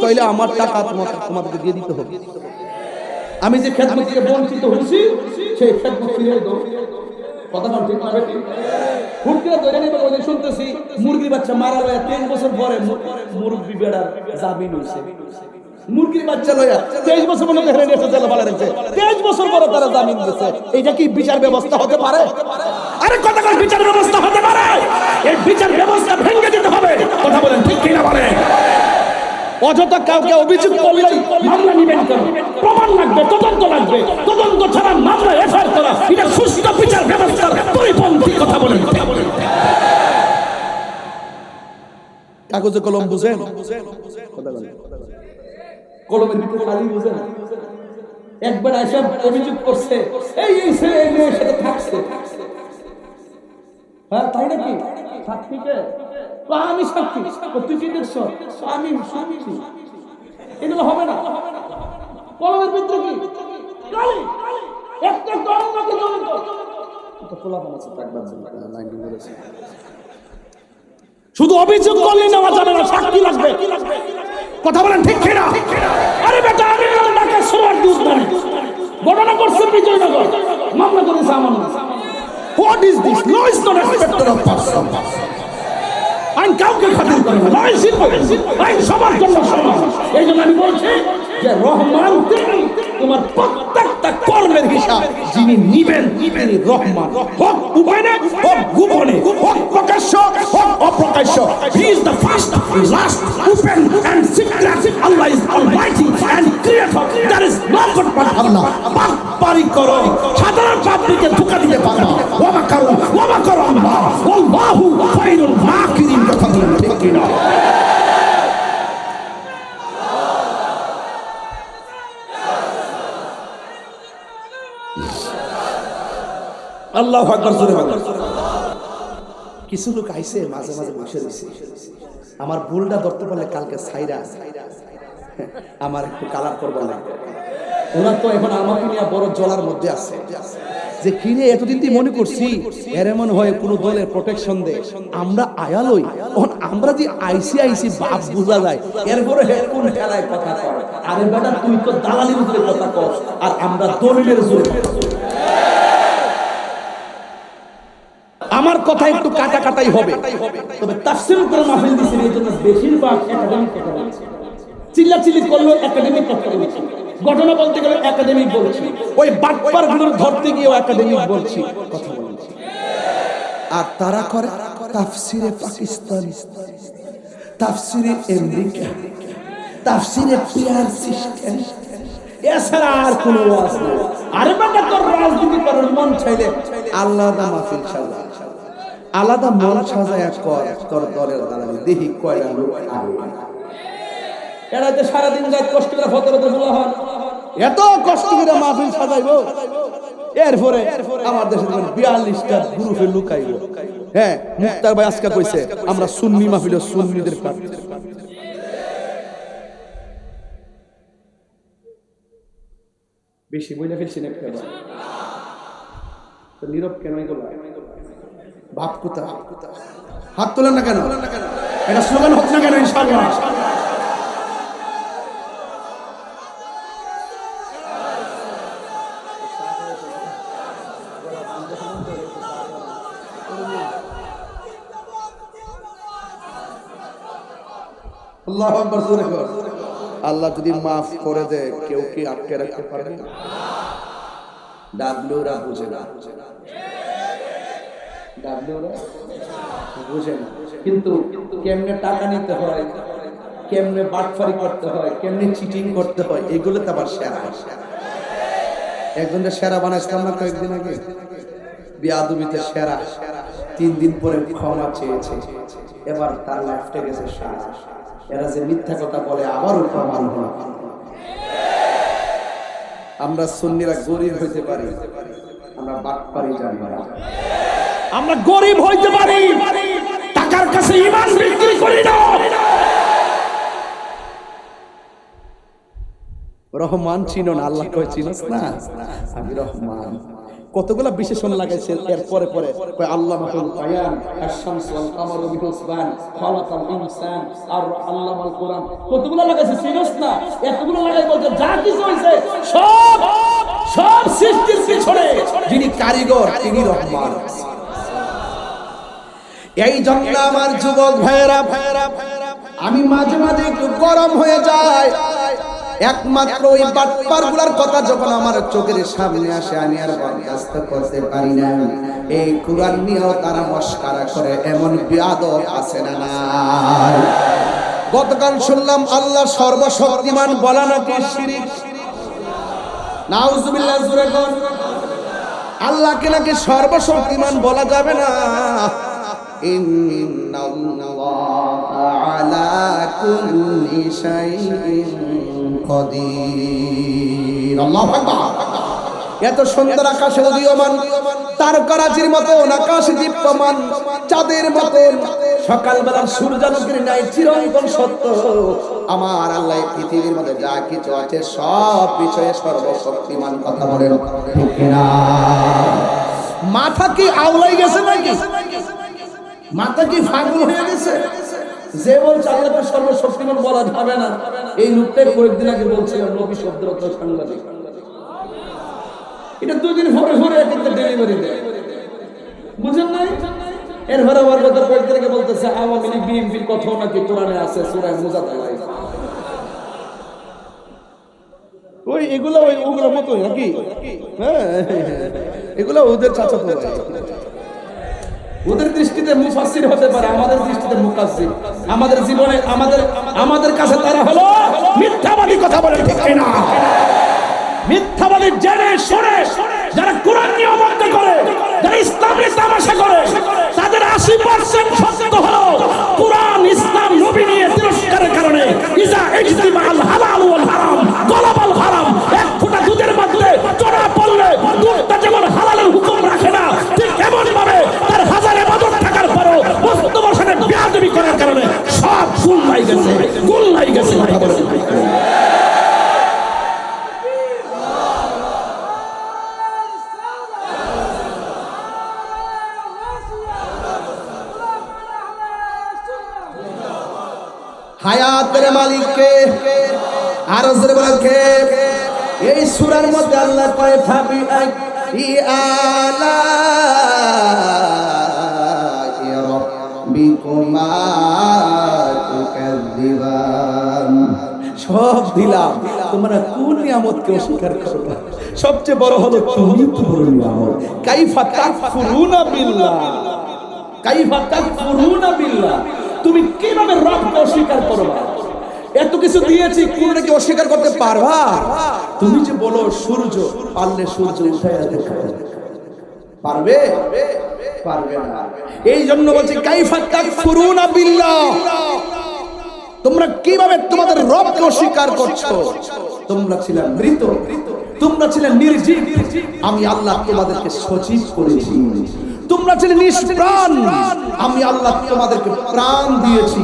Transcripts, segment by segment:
তাহলে আমার টাকা তোমাকে, তোমাদেরকে দিয়ে দিতে হবে। আমি যে খেদমত থেকে বঞ্চিত হয়েছি, সেই খেদমত ফিরে দাও। বছর তারা কি বিচার ব্যবস্থা হতে পারে? আরে কথা বিচার ব্যবস্থা হতে পারে? এই বিচার ব্যবস্থা ভেঙে দিতে হবে। কথা বলেন অযথা কাউকে অভিযোগ করলেই মামলা নিবেন কেন প্রমাণ লাগবে তদন্ত লাগবে। তদন্ত ছাড়া মামলা এফআইআর করা এটা সুস্থ বিচার ব্যবস্থার পরিপন্থী কথা বলেন কথা বলেন কাগজে কলম বুঝেন। কলমের ভিতরে খালি বুঝেন একবার এসে অভিযোগ করছে এই এই ছেলে এই মেয়ের সাথে থাকছে। হ্যাঁ তাই নাকি? সাক্ষী কে তো আমি সাক্ষী তুই কি দেখছ? আমি সাক্ষী এগুলো হবে না। কলমের ভিতরে কি? কালি। একটা দল নাকি জমিত তো পোলাপান আছে থাকবার লাইন ধরেছে শুধু অভিযোগ করলে নেওয়া যাবে না সাক্ষী লাগবে। কথা বলেন ঠিক কিনা? আরে বেটা আমি না ঢাকা সবার দুধ ধরে ঘটনা করছে বিজয়নগর। মামলা করেছে আমার না what is this law is not of person আইন কাউকে খাতির করে না। আইন শিল্পে, আইন সবার জন্য সমান। এই জন্য আমি বলছি যে রহমান তিনি তোমার প্রত্যেকটা কর্মের হিসাব যিনি নিবেন, তিনি রহমান। হোক উভয়নে হোক গোপনে, হোক প্রকাশ্য হোক অপ্রকাশ্য he is the first last open and secret Allah is almighty and creator there is no god but Allah পারি করো সাধারণ পাবলিকে ধোকা দিতে পারবা ওমা করো ওমা করো আল্লাহ। আল্লাহু খায়রুল মাকিরিন। কথা বলেন ঠিক কিনা? আল্লাহ আকবার, জোরে কিছু লোক আইছে মাঝে মাঝে বসে রয়েছে। আমার ভুলটা ধরতে পারলে কালকে সাইরা আমার একটু কালার করব না। ওরা তো এখন আমাকে নিয়ে বড় জলার মধ্যে আছে। যে কিনে এতদিন তুই মনে করছি, এর এমন হয় কোন দলের প্রোটেকশন দে আমরা আয়ালই এখন আমরা যে আইসি আইসি বাপ বোঝা যায়। এরপরে হে কোন খেলায় কথা কর আরে বেটা তুই তো দালালির উপরে কথা কর আর আমরা দলিলের জোরে কথা বলি। আমার কথা একটু কাটা কাটাই হবে। তবে তাফসিল করে মাহফিল দিছেন এই জন্য বেশিরভাগ একাডেমিক কথা বলছে চিল্লা চিল্লি করল একাডেমিক বলছি ঘটনা বলতে গেলে একাডেমিক বলছি। ওই বাটপারগুলোর ধরতে গিয়েও একাডেমিক বলছি। কথা বলছি। আর তারা করে তাফসিরে পাকিস্তান। তাফসিরে আমেরিকা। তাফসিরে পিয়ার সিস্টেম। এছাড়া আর কোনো ওয়াজ আরে বাবা তোর রাজনীতি করার মন চাইলে আলাদা মাহফিল সাজা আলাদা মন সাজায় কর তোর দলের দালালি দেখি কয়টা লোক এরা তো সারাদিন রাত কষ্ট করে ফতর বলা হয়। এত কষ্ট করে মাহফিল সাজাইবো? এরপরে আমার দেশে বিয়াল্লিশটা গ্রুপে লুকাইব। হ্যাঁ মুক্তার ভাই আজকে কইছে আমরা সুন্নি মাহফিল সুন্নিদের কাট বেশি বইলে ফেলছি না নীরব কেন এগুলো? কোথা হাত তোলেন না কেন? এটা স্লোগান হচ্ছে না কেন ইনশাআল্লাহ? আল্লাহ যদি মাফ করে দেয় কেউ কি আটকে রাখতে পারে পারবে? ডাবলুরা বুঝে না। কিন্তু কেমনে টাকা নিতে হয়, কেমনে বাটফারি করতে হয়, কেমনে চিটিং করতে হয় এগুলো তো আবার সেরা। একজনের সেরা বানাইছিলাম না কয়েকদিন আগে? বিয়াদুবিতে সেরা। তিন দিন পরে ক্ষমা চেয়েছে। এবার তার লাইফটা গেছে সেরা। এরা যে মিথ্যা কথা বলে, আবারও প্রমাণ হয় আমরা সুন্নিরা গরিব হইতে পারি। আমরা বাটপারি জানি না আমরা গরিব হইতে পারি। টাকার কাছে ইমান বিক্রি করি না। রহমান চিনো না, আল্লাহ কয় চিনস না? আমি রহমান। কতগুলা বিশেষণ লাগাইছে এর পরে পরে। কয় আল্লাহ মাহুল বায়ান আশ-শামস ওয়াল কামারু বিহুসবান, খালাকাল ইনসান, আর আল্লামাল কোরআন। কতগুলা লাগাইছে, চিনস না? এতগুলো লাগাই বলতে যা কিছু হইছে, সব সব সৃষ্টির পিছনে যিনি কারিগর, তিনি রহমান। এই জন্য আমার যুবক ভাইয়েরা ভাইয়েরা আমি মাঝে মাঝে একটু গরম হয়ে যায় একমাত্র ওই বাটপারগুলার কথা যখন আমার চোখের সামনে আসে, আমি আর বরদাস্ত করতে পারি না। এই কোরআন নিয়েও তারা মস্কারা করে, এমন বিয়াদব আছে না গতকাল শুনলাম আল্লাহ সর্বশক্তিমান বলা নাকি শিরিক। নাউজুবিল্লাহ, জুরে আল্লাহকে নাকি সর্বশক্তিমান বলা যাবে না। এত সুন্দর আকাশে উদীয়মান তারকারাজির মতো আকাশ দীপ্যমান চাঁদের মতো। সকালবেলার সূর্যালোকের নাই চিরন্তন সত্য। আমার আল্লাহ পৃথিবীর মধ্যে যা কিছু আছে সব বিষয়ে সর্বশক্তিমান কথা বলেন মাথা কি আউলাই গেছে নাকি? মাথা কি ফাগুল হয়ে গেছে? যে বলছে আল্লাহকে সর্বশক্তিমান বলা যাবে না। এই লোকটাই কয়েকদিন আগে বলছিলাম রবি শব্দের সাংবাদিক। এটা দুদিন পরে পরে কিন্তু ডেলিভারি দেয়। বুঝেন নাই? এর পরে আবার গত কয়েকদিন আগে বলতেছে, আওয়ামী লীগ বিএনপির কথাও নাকি কোরআনে আছে সূরায় মুজাদালায় ওই এগুলো ওই ওগুলোর মতো নাকি? হ্যাঁ এগুলো ওদের চাচা তো ওদের দৃষ্টিতে মুফাসির হতে পারে, আমাদের দৃষ্টিতে মুকাসির আমাদের জীবনে, আমাদের আমাদের কাছে তারা হলো মিথ্যাবাদী কথা বলে, ঠিক না মিথ্যাবাদী জেনে শুনে যারা কোরআন নিয়ে অবাধ্য করে, যারা ইসলামের তামাশা করে, তাদের আশি পার্সেন্ট সত্য হলো। গুল লাই গেছে গুল লাই গেছে? হায়াতের মালিককে আরও কে? এই সূরার মধ্যে আল্লাহ ফাবি আই আলা রাব্বিকুমা। সব দিলাম। তোমরা কোন নিয়ামতকে অস্বীকার করো সবচেয়ে বড় হলো তুমি তো নিয়ামত কাইফা তাকফুরুনা বিল্লাহ। কাইফা তাকফুরুনা বিল্লাহ। তুমি কীভাবে রবকে অস্বীকার এত কিছু দিয়েছি, কোনটাকে অস্বীকার করতে পারবা? তুমি যে বলো সূর্য, পারলে সূর্য উঠায় দেখা। পারবে? পারবে না। এই জন্য বলছি, কাইফা তাকফুরুনা বিল্লাহ। তোমরা কীভাবে তোমাদের রবকে অস্বীকার করছ? তোমরা ছিলে মৃত, তোমরা ছিলে নির্জীব। আমি আল্লাহ তোমাদেরকে সচিব করেছি। তোমরা ছিলে নিষ্প্রাণ। আমি আল্লাহ তোমাদেরকে প্রাণ দিয়েছি।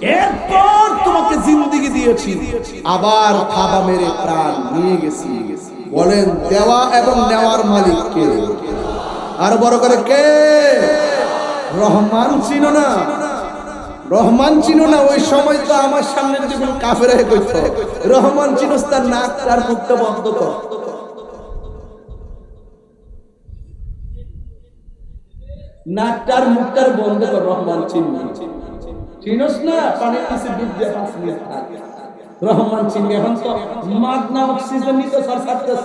এরপর তোমাকে জিন্দিগি দিয়েছি। আবার খাবা মেরে প্রাণ নিয়ে গেছি। বলেন, দেওয়া এবং নেওয়ার মালিক কে? আর বড় করে কে? রহমান চিনো না? রহমান চিনো না, ওই সময় তো আমার সামনে যখন কাফের রহমান চিনোস তার নাক তার মুখটা বন্ধ কর। নাকটার মুখটার বন্ধ কর, রহমান চিনবি চিনোস না থাক। রহমান চিনবি এখন তো মাগনা অক্সিজেন নিতে ছাড়তেছ